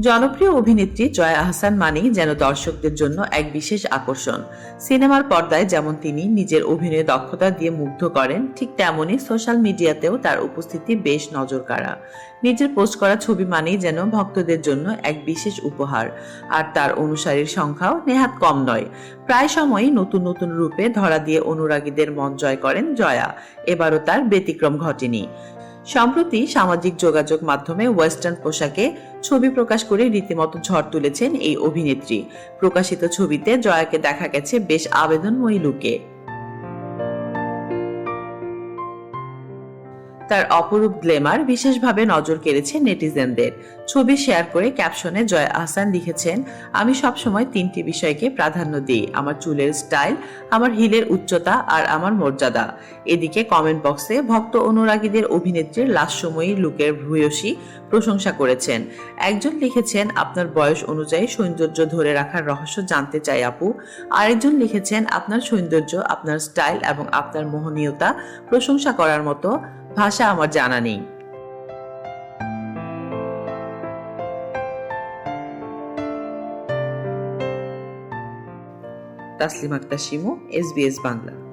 জনপ্রিয় অভিনেত্রী জয়া আহসান মানেই যেন দর্শকদের জন্য এক বিশেষ আকর্ষণ। সিনেমার পর্দায় যেমন তিনি নিজের অভিনয় দক্ষতা দিয়ে মুগ্ধ করেন, ঠিক তেমনই সোশ্যাল মিডিয়াতেও তার উপস্থিতি বেশ নজর কাড়া নিজের পোস্ট করা ছবি মানেই যেন ভক্তদের জন্য এক বিশেষ উপহার। আর তার অনুসারীর সংখ্যাও নেহাত কম নয়। প্রায় সময়ই নতুন নতুন রূপে ধরা দিয়ে অনুরাগীদের মন জয় করেন জয়া। এবারও তার ব্যতিক্রম ঘটেনি। সম্প্রতি সামাজিক যোগাযোগ মাধ্যমে ওয়েস্টার্ন পোশাকে ছবি প্রকাশ করে রীতিমতো ঝড় তুলেছেন এই অভিনেত্রী। প্রকাশিত ছবিতে জয়াকে দেখা গেছে বেশ আবেদনময়ী লুকে। তার অপরূপ গ্লেমার বিশেষভাবে নজর কেড়েছে নেটিজেনদের। ছবি শেয়ার করে ক্যাপশনে জয় আহসান লিখেছেন, আমি সবসময় তিনটি বিষয়কে প্রাধান্য দিই, আমার চুলের স্টাইল, আমার হিলের উচ্চতা আর আমার মর্যাদা। এদিকে কমেন্ট বক্সে ভক্ত অনুরাগীদের অভিনেত্রীর লাস্যময়ী লুকের ভূয়সী প্রশংসা করেছেন। একজন লিখেছেন, আপনার বয়স অনুযায়ী সৌন্দর্য ধরে রাখার রহস্য জানতে চাই আপু। আরেকজন লিখেছেন, আপনার সৌন্দর্য, আপনার স্টাইল এবং আপনার মোহনীয়তা প্রশংসা করার মতো ভাষা আমার জানা নেই। তাসলিম আক্তার শিমু এস বাংলা।